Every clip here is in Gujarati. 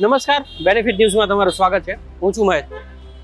નમસ્કાર. બેનિફિટ ન્યૂઝમાં તમારું સ્વાગત છે. હું છું મહેશ.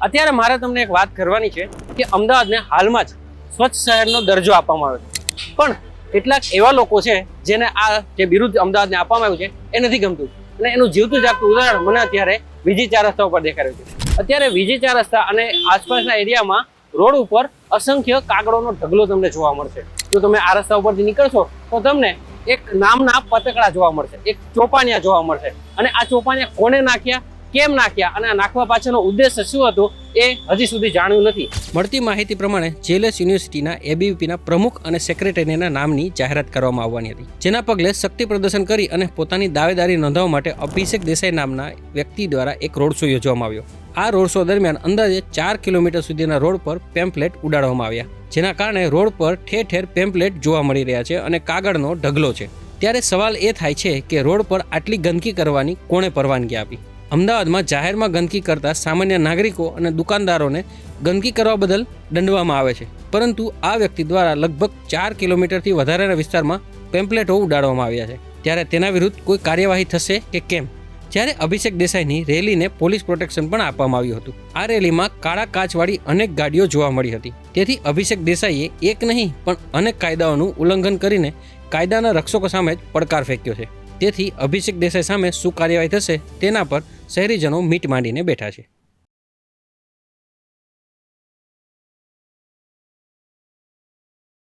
અત્યારે મારે તમને એક વાત કરવાની છે કે અમદાવાદને હાલમાં જ સ્વચ્છ શહેરનો દરજ્જો આપવામાં આવ્યો છે. પણ કેટલાક એવા લોકો છે જેને આ જે બિરુદ્ધ અમદાવાદને આપવામાં આવ્યું છે એ નથી ગમતું. અને એનું જીવતું જાગતું ઉદાહરણ મને અત્યારે વિજી ચાર રસ્તા ઉપર દેખાય છે. અત્યારે વિજી ચાર રસ્તા અને આસપાસના એરિયામાં રોડ ઉપર અસંખ્ય કાગડોનો ઢગલો તમને જોવા મળશે. જો તમે આ રસ્તા ઉપરથી નીકળશો તો તમને એક નામના પતકડા જોવા મળશે એક ચોપાનિયા જોવા મળશે. અને આ ચોપાનિયા કોને નાખ્યા? કેમ નાખ્યા અને નાખવા પાછળનો ઉદ્દેશ શું હતો એ હજી સુધી જાણ્યું નથી. મળતી માહિતી પ્રમાણે જેએલએસ યુનિવર્સિટીના એબીવીપીના પ્રમુખ અને સેક્રેટરીના નામની જાહેરાત કરવામાં આવવાની હતી. જેના પગલે શક્તિ પ્રદર્શન કરી અને પોતાની દાવેદારી નોંધાવવા માટે અભિષેક દેસાઈ નામના વ્યક્તિ દ્વારા એક રોડ શો યોજવામાં આવ્યો. આ રોડ શો દરમિયાન અંદાજે ચાર કિલોમીટર સુધીના રોડ પર પેમ્પલેટ ઉડાડવામાં આવ્યા. જેના કારણે રોડ પર ઠેર ઠેર પેમ્પલેટ જોવા મળી રહ્યા છે અને કાગળનો ઢગલો છે. ત્યારે સવાલ એ થાય છે કે રોડ પર આટલી ગંદકી કરવાની કોણે પરવાનગી આપી? અમદાવાદમાં જાહેરમાં ગંદકી કરતા સામાન્ય નાગરિકો અને દુકાનદારોને ગંદકી કરવા બદલ દંડવામાં આવે છે. પરંતુ આ વ્યક્તિ દ્વારા લગભગ ચાર કિલોમીટરથી વધારેના વિસ્તારમાં પેમ્પલેટો ઉડાડવામાં આવ્યા છે. ત્યારે તેના વિરુદ્ધ કોઈ કાર્યવાહી થશે કે કેમ? જ્યારે અભિષેક દેસાઈની રેલીને પોલીસ પ્રોટેક્શન પણ આપવામાં આવ્યું હતું. આ રેલીમાં કાળા કાચવાળી અનેક ગાડીઓ જોવા મળી હતી. તેથી અભિષેક દેસાઈએ એક નહીં, પણ અનેક કાયદાઓનું ઉલ્લંઘન કરીને કાયદાના રક્ષકો સામે જ પડકાર ફેંક્યો છે. તેથી અભિષેક દેસાઈ સામે શું કાર્યવાહી થશે તેના પર શહેરીજનો મીટ માંડીને બેઠા છે.